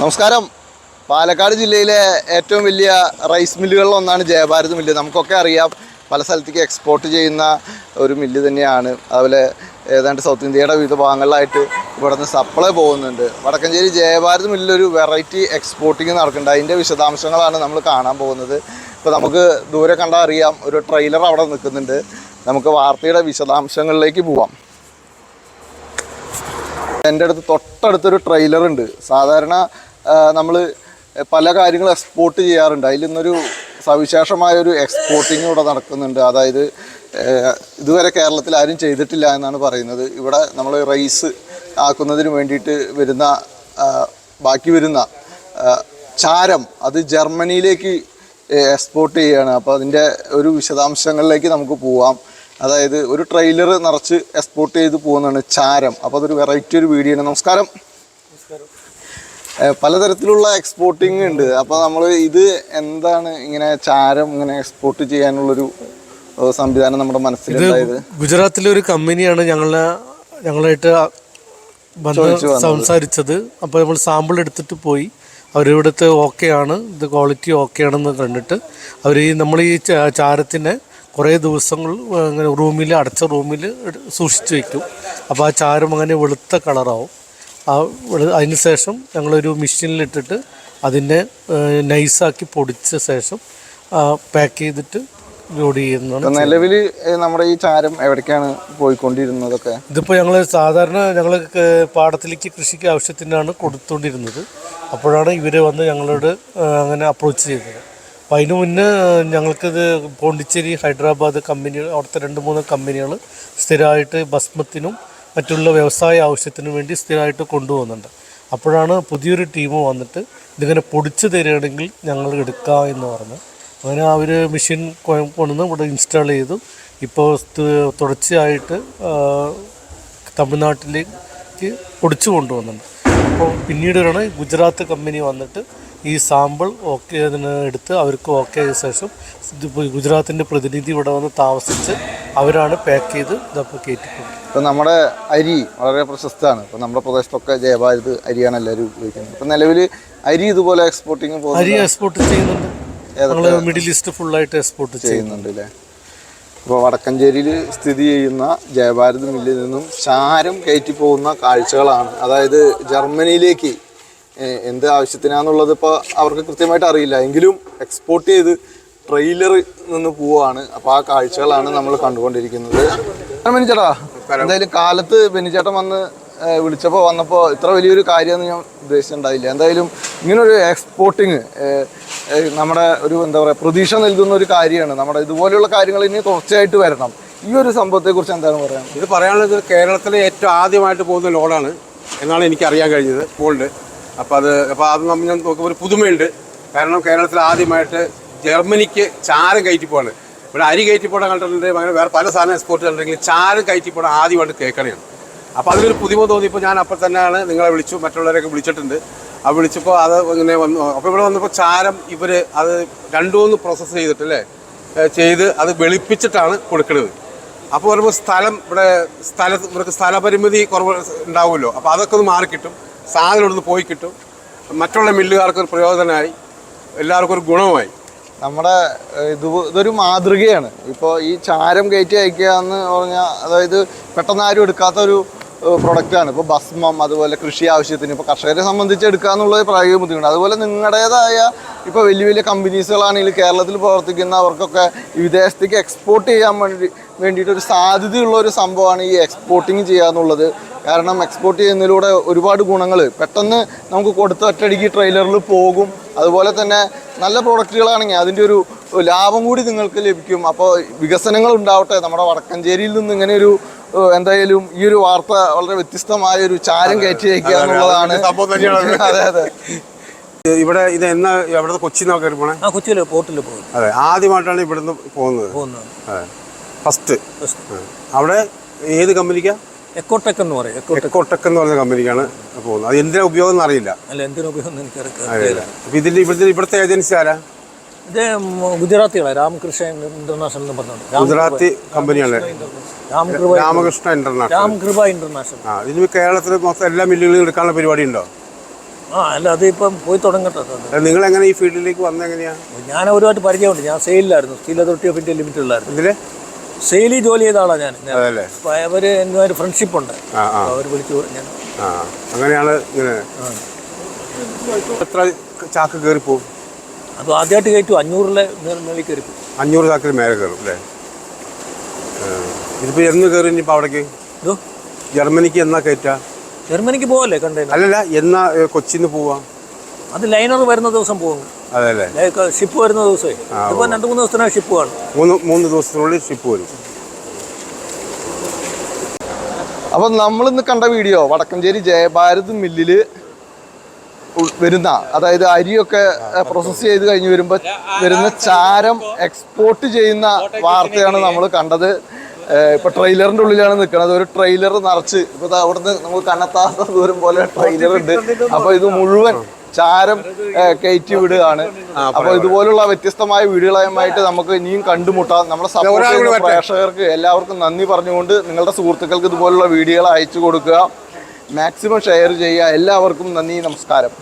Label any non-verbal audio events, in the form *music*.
നമസ്കാരം. പാലക്കാട് ജില്ലയിലെ ഏറ്റവും വലിയ റൈസ് മില്ലുകളിൽ ഒന്നാണ് ജയഭാരത് മില്ല്. നമുക്കൊക്കെ അറിയാം പല സ്ഥലത്തേക്ക് എക്സ്പോർട്ട് ചെയ്യുന്ന ഒരു മില്ല് തന്നെയാണ്. അതുപോലെ ഏതാണ്ട് സൗത്ത് ഇന്ത്യയുടെ വിവിധ ഭാഗങ്ങളിലായിട്ട് ഇവിടെ നിന്ന് സപ്ലൈ പോകുന്നുണ്ട്. വടക്കഞ്ചേരി ജയഭാരത് മില്ലൊരു വെറൈറ്റി എക്സ്പോർട്ടിങ് നടക്കുന്നുണ്ട്. അതിന്റെ വിശദാംശങ്ങളാണ് നമ്മൾ കാണാൻ പോകുന്നത്. ഇപ്പോൾ നമുക്ക് ദൂരെ കണ്ടാൽ അറിയാം ഒരു ട്രെയിലർ അവിടെ നിൽക്കുന്നുണ്ട്. നമുക്ക് വാർത്തയുടെ വിശദാംശങ്ങളിലേക്ക് പോവാം. എന്റെ അടുത്ത് തൊട്ടടുത്തൊരു ട്രെയിലർ ഉണ്ട്. സാധാരണ നമ്മൾ പല കാര്യങ്ങൾ എക്സ്പോർട്ട് ചെയ്യാറുണ്ട്. അതിൽ നിന്നൊരു സവിശേഷമായ ഒരു എക്സ്പോർട്ടിങ് ഇവിടെ നടക്കുന്നുണ്ട്. അതായത് ഇതുവരെ കേരളത്തിൽ ആരും ചെയ്തിട്ടില്ല എന്നാണ് പറയുന്നത്. ഇവിടെ നമ്മൾ റൈസ് ആക്കുന്നതിന് വേണ്ടിയിട്ട് വരുന്ന ബാക്കി വരുന്ന ചാരം അത് ജർമ്മനിയിലേക്ക് എക്സ്പോർട്ട് ചെയ്യുകയാണ് അപ്പോൾ അതിന്റെ ഒരു വിശദാംശങ്ങളിലേക്ക് നമുക്ക് പോവാം. അതായത് ഒരു ട്രെയിലർ നിറച്ച് എക്സ്പോർട്ട് ചെയ്ത് പോകുന്നതാണ് ചാരം. അപ്പോൾ അതൊരു വെറൈറ്റി ഒരു വീഡിയോ ആണ്. നമസ്കാരം. പലതരത്തിലുള്ള എക്സ്പോർട്ടിങ് ഉണ്ട്. അപ്പോൾ നമ്മൾ ഇത് എന്താണ് ഇങ്ങനെ ചാരം ഇങ്ങനെ എക്സ്പോർട്ട് ചെയ്യാനുള്ളൊരു സംവിധാനം നമ്മുടെ മനസ്സിലുണ്ടായത് ഗുജറാത്തിലെ ഒരു കമ്പനിയാണ് ഞങ്ങളെ ഞങ്ങളായിട്ട് സംസാരിച്ചത്. അപ്പോൾ നമ്മൾ സാമ്പിൾ എടുത്തിട്ട് പോയി. അവരിവിടുത്തെ ഓക്കെ ആണ്. ഇത് ക്വാളിറ്റി ഓക്കെ ആണെന്ന് കണ്ടിട്ട് അവർ ഈ നമ്മൾ ഈ ചാരത്തിനെ കുറേ ദിവസങ്ങൾ അങ്ങനെ റൂമിൽ അടച്ച റൂമിൽ സൂക്ഷിച്ച് വയ്ക്കും അപ്പോൾ ആ ചാരം അങ്ങനെ വെളുത്ത കളറാവും. ആ അതിന് ശേഷം ഞങ്ങളൊരു മെഷീനിലിട്ടിട്ട് അതിനെ നൈസാക്കി പൊടിച്ച ശേഷം പാക്ക് ചെയ്തിട്ട് ലോഡ് ചെയ്യുന്നുണ്ട് നിലവിൽ നമ്മുടെ ഈ ചാരം എവിടേക്കാണ് പോയിക്കൊണ്ടിരുന്നതൊക്കെ? ഇതിപ്പോൾ ഞങ്ങൾ സാധാരണ ഞങ്ങൾ പാടത്തിലേക്ക് കൃഷിക്ക് ആവശ്യത്തിനാണ് കൊടുത്തുകൊണ്ടിരുന്നത് അപ്പോഴാണ് ഇവർ വന്ന് ഞങ്ങളോട് അങ്ങനെ അപ്രോച്ച് ചെയ്തത്. അപ്പോൾ അതിന് മുന്നേ ഞങ്ങൾക്കിത് പോണ്ടിച്ചേരി ഹൈദരാബാദ് കമ്പനി അവിടുത്തെ രണ്ട് മൂന്ന് കമ്പനികൾ സ്ഥിരമായിട്ട് ഭസ്മത്തിനും മറ്റുള്ള വ്യവസായ ആവശ്യത്തിനും വേണ്ടി സ്ഥിരമായിട്ട് കൊണ്ടുപോകുന്നുണ്ട്. അപ്പോഴാണ് പുതിയൊരു ടീം വന്നിട്ട് ഇതിങ്ങനെ പൊടിച്ച് തരികയാണെങ്കിൽ ഞങ്ങൾ എടുക്കാം എന്ന് പറഞ്ഞു. അങ്ങനെ അവർ മെഷീൻ കൊണ്ടുവന്ന് ഇവിടെ ഇൻസ്റ്റാൾ ചെയ്തു. ഇപ്പോൾ തുടർച്ചയായിട്ട് തമിഴ്നാട്ടിലേക്ക് പൊടിച്ചു കൊണ്ടുവന്നുണ്ട് അപ്പോൾ പിന്നീടാണ് ഗുജറാത്ത് കമ്പനി വന്നിട്ട് ഈ സാമ്പിൾ ഓക്കെ എടുത്ത് അവർക്ക് ഓക്കെ ആയ ശേഷം ഗുജറാത്തിന്റെ പ്രതിനിധി ഇവിടെ വന്ന് താമസിച്ച് അവരാണ് പാക്ക് ചെയ്ത് ഇതപ്പോൾ കയറ്റിക്കൊണ്ടത് ഇപ്പം നമ്മുടെ അരി വളരെ പ്രശസ്തമാണ്. ഇപ്പം നമ്മുടെ പ്രദേശത്തൊക്കെ ജയഭാരത് അരിയാണ് എല്ലാവരും ഉപയോഗിക്കുന്നത്. ഇപ്പം നിലവിൽ അരി ഇതുപോലെ എക്സ്പോർട്ടിങ് അരി എക്സ്പോർട്ട് ചെയ്യുന്നുണ്ട്. നമ്മൾ മിഡിൽ ഈസ്റ്റ് ഫുള്ളായിട്ട് എക്സ്പോർട്ട് ചെയ്യും ചെയ്യുന്നുണ്ട്. അല്ലേ ഇപ്പോൾ വടക്കഞ്ചേരിയിൽ സ്ഥിതി ചെയ്യുന്ന ജയഭാരത് മില്ലിൽ നിന്നും ചാരം കയറ്റി പോകുന്ന കാഴ്ചകളാണ്. അതായത് ജർമ്മനിയിലേക്ക് എന്ത് ആവശ്യത്തിനാന്നുള്ളത് ഇപ്പോൾ അവർക്ക് കൃത്യമായിട്ട് അറിയില്ല. എങ്കിലും എക്സ്പോർട്ട് ചെയ്ത് ട്രെയിലറിൽ നിന്ന് പോവാണ്. അപ്പോൾ ആ കാഴ്ചകളാണ് നമ്മൾ കണ്ടുകൊണ്ടിരിക്കുന്നത്. ബെനിച്ചേട്ടാ എന്തായാലും കാലത്ത് ബെനിച്ചേട്ടൻ വന്ന് വിളിച്ചപ്പോൾ വന്നപ്പോൾ ഇത്ര വലിയൊരു കാര്യമൊന്നും ഞാൻ ഉദ്ദേശിച്ചിട്ടുണ്ടായില്ല. എന്തായാലും ഇങ്ങനൊരു എക്സ്പോർട്ടിങ് നമ്മുടെ ഒരു എന്താ പറയുക പ്രതീക്ഷ നൽകുന്ന ഒരു കാര്യമാണ്. നമ്മുടെ ഇതുപോലെയുള്ള കാര്യങ്ങൾ ഇനി തുടർച്ചയായിട്ട് വരണം. ഈ ഒരു സംഭവത്തെക്കുറിച്ച് എന്താണ് പറയാൻ ഇത് പറയാനുള്ളത് കേരളത്തിലെ ഏറ്റവും ആദ്യമായിട്ട് പോകുന്ന ലോഡാണ് എന്നാണ് എനിക്ക് അറിയാൻ കഴിഞ്ഞത്. ഗോൾഡ് അപ്പോൾ അത് അപ്പോൾ അത് നമ്മൾ ഞാൻ നോക്കുമ്പോൾ ഒരു പുതുമയുണ്ട്. കാരണം കേരളത്തിൽ ആദ്യമായിട്ട് ജർമ്മനിക്ക് ചാരം കയറ്റിപ്പോണ് ഇവിടെ അരി കയറ്റിപ്പോടാൻ കണ്ടിട്ടുണ്ട് അങ്ങനെ വേറെ പല സാധനം എക്സ്പോർട്ട് കണ്ടിട്ടുണ്ടെങ്കിൽ ചാരം കയറ്റിപ്പോടാൻ ആദ്യമായിട്ട് കേൾക്കണയാണ് അപ്പോൾ അതിലൊരു പുതുമ തോന്നിയപ്പോൾ ഞാൻ അപ്പോൾ തന്നെയാണ് നിങ്ങളെ വിളിച്ചു മറ്റുള്ളവരെയൊക്കെ വിളിച്ചിട്ടുണ്ട്. ആ വിളിച്ചപ്പോൾ അത് ഇങ്ങനെ വന്നു. അപ്പോൾ ഇവിടെ വന്നപ്പോൾ ചാരം ഇവർ അത് രണ്ടു മൂന്ന് പ്രോസസ്സ് ചെയ്തിട്ടല്ലേ ചെയ്ത് അത് വെളുപ്പിച്ചിട്ടാണ് കൊടുക്കുന്നത് അപ്പോൾ പറയുമ്പോൾ സ്ഥലം ഇവിടെ സ്ഥല ഇവർക്ക് സ്ഥലപരിമിതി കുറവ് ഉണ്ടാവുമല്ലോ. അപ്പോൾ അതൊക്കെ ഒന്ന് മാറി കിട്ടും സാധനം ഇവിടുന്ന് പോയി കിട്ടും. മറ്റുള്ള മില്ലുകാർക്ക് ഒരു പ്രയോജനമായി. എല്ലാവർക്കും ഒരു ഗുണമായി നമ്മുടെ ഇത് ഇതൊരു മാതൃകയാണ്. ഇപ്പോൾ ഈ ചാരം കയറ്റി അയക്കുക എന്ന് പറഞ്ഞാൽ അതായത് പെട്ടെന്ന് ആരും എടുക്കാത്ത ഒരു പ്രൊഡക്റ്റാണ് ഇപ്പോൾ ഭസ്മം അതുപോലെ കൃഷി ആവശ്യത്തിന് ഇപ്പോൾ കർഷകരെ സംബന്ധിച്ച് എടുക്കുക എന്നുള്ളത് പ്രായോഗിക ബുദ്ധിമുട്ട് അതുപോലെ നിങ്ങളുടേതായ ഇപ്പോൾ വലിയ വലിയ കമ്പനീസുകളാണെങ്കിൽ കേരളത്തിൽ പ്രവർത്തിക്കുന്ന അവർക്കൊക്കെ വിദേശത്തേക്ക് എക്സ്പോർട്ട് ചെയ്യാൻ വേണ്ടി വേണ്ടിയിട്ട് ഒരു സാധ്യതയുള്ള ഒരു സംഭവമാണ് ഈ എക്സ്പോർട്ടിങ് ചെയ്യുക എന്നുള്ളത്. കാരണം എക്സ്പോർട്ട് ചെയ്യുന്നതിലൂടെ ഒരുപാട് ഗുണങ്ങൾ. പെട്ടെന്ന് നമുക്ക് കൊടുത്ത ഒറ്റയടിക്ക് ട്രെയിലറിൽ പോകും. അതുപോലെ തന്നെ നല്ല പ്രോഡക്റ്റുകളാണെങ്കിൽ അതിന്റെ ഒരു ലാഭം കൂടി നിങ്ങൾക്ക് ലഭിക്കും. അപ്പോൾ വികസനങ്ങൾ ഉണ്ടാവട്ടെ. നമ്മുടെ വടക്കഞ്ചേരിയിൽ നിന്ന് ഇങ്ങനെ ഒരു എന്തായാലും ഈ ഒരു വാർത്ത വളരെ വ്യത്യസ്തമായ ഒരു ചാരം കയറ്റി അയക്കുക എന്നുള്ളതാണ്. *laughs* അതെ അതെ. ഇവിടെ ഇത് എന്നാ ഇവിടെ കൊച്ചി പോണേ? ആ കൊച്ചിയിൽ പോർട്ടിൽ പോകും അതെ ആദ്യമായിട്ടാണ് ഇവിടുന്ന് പോകുന്നത്. പോകുന്നത്. അതെ. ഫസ്റ്റ്. അവിടെ ഏത് കമ്പനിക്കാ? എക്കോടെക് എന്ന് പറയും എക്കോടെക് എന്ന് പറയുന്ന കമ്പനിക്കാണ് പോകുന്നത്. അത് എന്തിനാ ഉപയോഗം എന്ന് അറിയില്ല. അല്ല എന്തിനാ ഉപയോഗം എന്ന് അറിയില്ല. അപ്പൊ ഇതിന്റെ ഇവിടുത്തെ ഇവിടുത്തെ ഏജൻസി ആരാ? ഇത് ഗുജറാത്തികളാണ്. രാമകൃഷ്ണ ഇന്റർനാഷണൽ എന്ന് പറഞ്ഞുകൊണ്ട് ഗുജറാത്തി കമ്പനിയാണ്. രാമകൃഷ്ണ ഇന്റർനാഷണൽ. രാംകൃപ ഇന്റർനാഷണൽ. ആ ഇതിന് കേരളത്തിൽ മൊത്തം എല്ലാ മില്ലുകളും എടുക്കാനുള്ള പരിപാടി ഉണ്ടോ ആ അല്ല അത് ഇപ്പം പോയി തുടങ്ങട്ടെ. നിങ്ങൾ എങ്ങനെ ഈ ഫീൽഡിലേക്ക് വന്നത് എങ്ങനെയാ? ഞാൻ ഒരുപാട് പരിചയമുണ്ട്. ഞാൻ സെയിലിലായിരുന്നു. സ്റ്റീൽ അതോറിറ്റി ഓഫ് ഇന്ത്യ ലിമിറ്റഡിലായിരുന്നു. ഇതിൽ സെയിലിൽ ജോലി ചെയ്ത ആളാണ് ഞാൻ അവർ അതല്ലേ അപ്പോൾ അവർ ഫ്രണ്ട്ഷിപ്പ് ഉണ്ട് അവർ വിളിച്ചു ഞാൻ. ആ അങ്ങനെയാണ് ഇങ്ങനെ. എത്ര ചാക്ക് കയറി പോകും അത് ആദ്യമായിട്ട് കയറ്റു. അഞ്ഞൂറിലെ മേളിൽ കയറി പോകും അഞ്ഞൂറ് ചാക്കിൽ മേലെ കയറും അല്ലേ. ഇതിപ്പോ എന്ന് കയറി ഇനിയിപ്പോൾ അവിടേക്ക്? ഇതോ ജർമ്മനിക്ക് എന്നാ കയറ്റാ? ജർമ്മനിക്ക് പോവല്ലേ കണ്ടേ അല്ലല്ല എന്നാ കൊച്ചിന്ന് പോവാ? അത് ലൈനർ വരുന്ന ദിവസം പോകും. അതല്ലേ ഷിപ്പ് വരുന്ന ദിവസമേ. ഇപ്പോൾ രണ്ട് മൂന്ന് ദിവസത്തിനാണ് ഷിപ്പ് കാണും. മൂന്ന് മൂന്ന് ദിവസത്തിനുള്ളിൽ ഷിപ്പ് വരും. അപ്പൊ നമ്മൾ ഇന്ന് കണ്ട വീഡിയോ വടക്കഞ്ചേരി ജയഭാരത് മില്ലിൽ വരുന്ന അതായത് അരിയൊക്കെ പ്രോസസ്സ് ചെയ്ത് കഴിഞ്ഞ് വരുമ്പോൾ വരുന്ന ചാരം എക്സ്പോർട്ട് ചെയ്യുന്ന വാർത്തയാണ് നമ്മൾ കണ്ടത്. ഇപ്പൊ ട്രെയിലറിന്റെ ഉള്ളിലാണ് നിൽക്കുന്നത് ഒരു ട്രെയിലർ നിറച്ച്. ഇപ്പൊ ദാ അവിടുന്ന് നമുക്ക് കണ്ണത്താത്ത ദൂരം പോലെ ട്രെയിലർ ഉണ്ട്. അപ്പൊ ഇത് മുഴുവൻ ചാരം കയറ്റി വിടുകയാണ്. അപ്പൊ ഇതുപോലുള്ള വ്യത്യസ്തമായ വീടുകളുമായിട്ട് നമുക്ക് ഇനിയും കണ്ടുമുട്ടാം. നമ്മുടെ സപ്പോർട്ട്. പ്രേക്ഷകർക്ക് എല്ലാവർക്കും നന്ദി പറഞ്ഞുകൊണ്ട് നിങ്ങളുടെ സുഹൃത്തുക്കൾക്ക് ഇതുപോലുള്ള വീഡിയോകൾ അയച്ചു കൊടുക്കുക. മാക്സിമം ഷെയർ ചെയ്യുക. എല്ലാവർക്കും നന്ദി നമസ്കാരം.